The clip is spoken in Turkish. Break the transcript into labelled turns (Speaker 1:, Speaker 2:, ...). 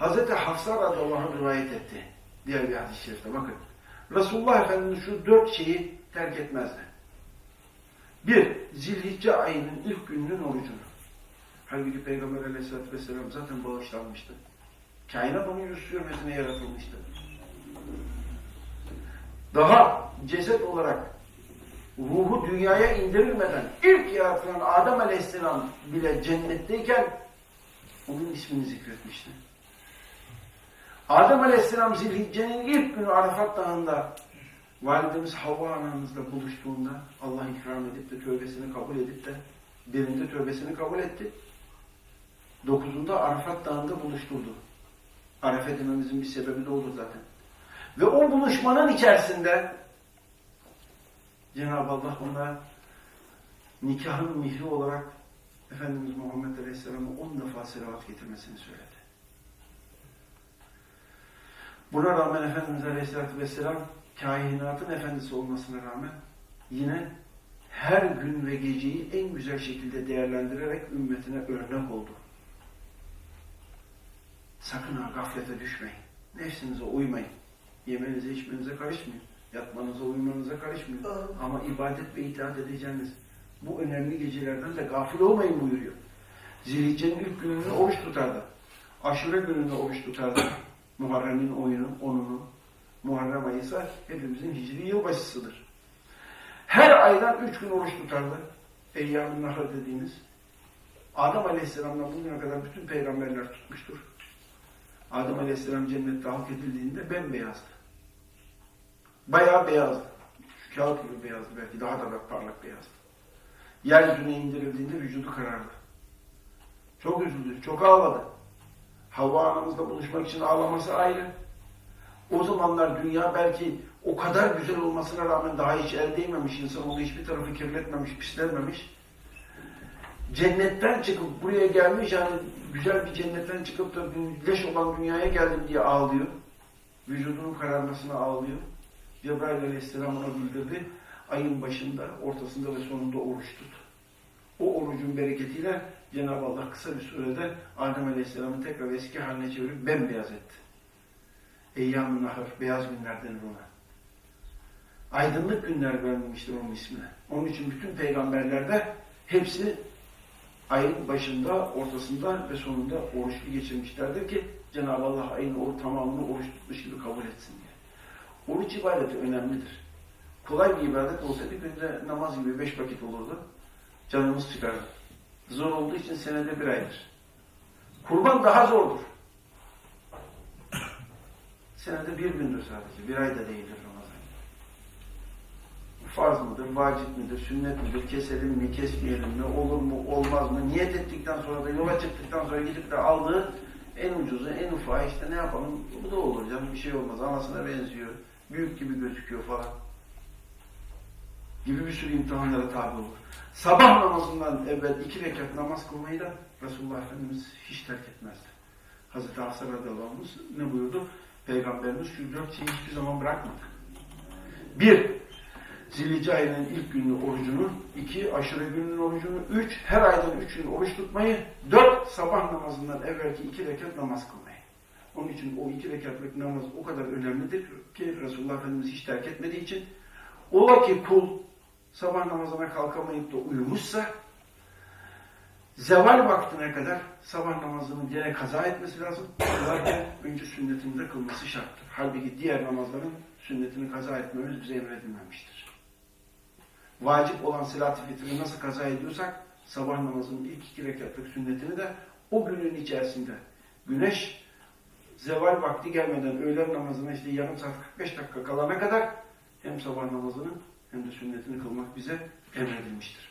Speaker 1: Hazreti Hafsa radıyallahu anh rivayet etti. Diğer bir hadis-i şerifte bakın. Resulullah Efendimiz şu dört şeyi terk etmezdi. Bir, zilhicce ayının ilk gününün orucunu. Halbuki Peygamber aleyhissalatü vesselam zaten bağışlanmıştı. Kainat onun yüz sürmesine yaratılmıştı. Daha ceset olarak ruhu dünyaya indirilmeden ilk yaratılan Adem Aleyhisselam bile cennetteyken onun ismini zikretmişti. Adem Aleyhisselam Zilhicce'nin ilk günü Arafat Dağı'nda validemiz Havva anamızla buluştuğunda Allah ikram edip de tövbesini kabul edip de birinde tövbesini kabul etti. Dokuzunda Arafat Dağı'nda buluşturdu. Arafat dememizin bir sebebi de olur zaten. Ve o buluşmanın içerisinde Cenab-ı Allah ona nikahın mihri olarak Efendimiz Muhammed Aleyhisselam'a on defa selavat getirmesini söyledi. Buna rağmen Efendimiz Aleyhisselatü Vesselam kainatın efendisi olmasına rağmen yine her gün ve geceyi en güzel şekilde değerlendirerek ümmetine örnek oldu. Sakın ha gaflete düşmeyin. Nefsinize uymayın. Yemenize içmenize karışmayın. Yatmanıza uyumanıza karışmayın. Ama ibadet ve itaat edeceğiniz bu önemli gecelerden de gafil olmayın buyuruyor. Zilhicce'nin ilk gününü oruç tutardı. Aşure gününde oruç tutardı. Muharrem'in oyunu, onunu. Muharrem ayı ise hepimizin hicri yılbaşısıdır. Her aydan üç gün oruç tutardı. Eyyam-ı Nahr dediğimiz. Adem Aleyhisselam'dan bugüne kadar bütün peygamberler tutmuştur. Adem Aleyhisselam cennette halk edildiğinde bembeyazdı. Bayağı beyazdı. Şu kağıt gibi beyazdı belki daha da parlak beyazdı. Yeryüzüne indirildiğinde vücudu karardı. Çok üzüldü, çok ağladı. Havva anamızla buluşmak için ağlaması ayrı. O zamanlar dünya belki o kadar güzel olmasına rağmen daha hiç el değmemiş, insan onu hiçbir tarafı kirletmemiş, pislenmemiş. Cennetten çıkıp buraya gelmiş yani güzel bir cennetten çıkıp da leş olan dünyaya geldim diye ağlıyor. Vücudunun kararmasına ağlıyor. Cebrail aleyhisselam ona bildirdi. Ayın başında, ortasında ve sonunda oruç tut. Orucun bereketiyle Cenab-ı Allah kısa bir sürede Adem Aleyhisselam'ı tekrar eski haline çevirip bembeyaz etti. Eyyam-ı Nahar, beyaz günler denir ona. Aydınlık günler verilmiştir onun ismine. Onun için bütün peygamberlerde hepsi ayın başında, ortasında ve sonunda oruçlu geçirmişlerdir ki Cenab-ı Allah ayın o tamamını oruç tutmuş gibi kabul etsin diye. Oruç ibadeti önemlidir. Kolay bir ibadet olsaydı günde namaz gibi beş vakit olurdu. Canımız çıkardı. Zor olduğu için senede bir aydır. Kurban daha zordur. Senede bir gündür sadece. Bir ayda değildir Ramazan. Farz mıdır, vacip midir, sünnet midir, keselim mi, kesmeyelim mi, olur mu, olmaz mı? Niyet ettikten sonra da yola çıktıktan sonra gidip de aldığı en ucuzu, en ufağı işte ne yapalım? Bu da olur canım bir şey olmaz. Anasına benziyor. Büyük gibi gözüküyor falan. Gibi bir sürü imtihanlara tabi olur. Sabah namazından evvel iki rekat namaz kılmayı da Resulullah Efendimiz hiç terk etmezdi. Hazreti Hafsa radıyallahu ne buyurdu? Peygamberimiz şu dört şeyi hiçbir zaman bırakmadı. Bir, Zilhice ayının ilk gününün orucunu, iki, aşure gününün orucunu, üç, her aydan üç gün oruç tutmayı, dört, sabah namazından evvelki iki rekat namaz kılmayı. Onun için o iki rekatlık namaz o kadar önemlidir ki Resulullah Efendimiz hiç terk etmediği için ola ki kul sabah namazına kalkamayıp da uyumuşsa zeval vaktine kadar sabah namazını gene kaza etmesi lazım. Kılarken önce sünnetini de kılması şarttır. Halbuki diğer namazların sünnetini kaza etmemiz bize emredilmemiştir. Vacip olan silat-ı fitri nasıl kaza ediyorsak sabah namazının ilk iki rekatlık sünnetini de o günün içerisinde güneş zeval vakti gelmeden öğlen namazına işte yarım saat 45 dakika kalana kadar hem sabah namazını hem de sünnetini kılmak bize emredilmiştir.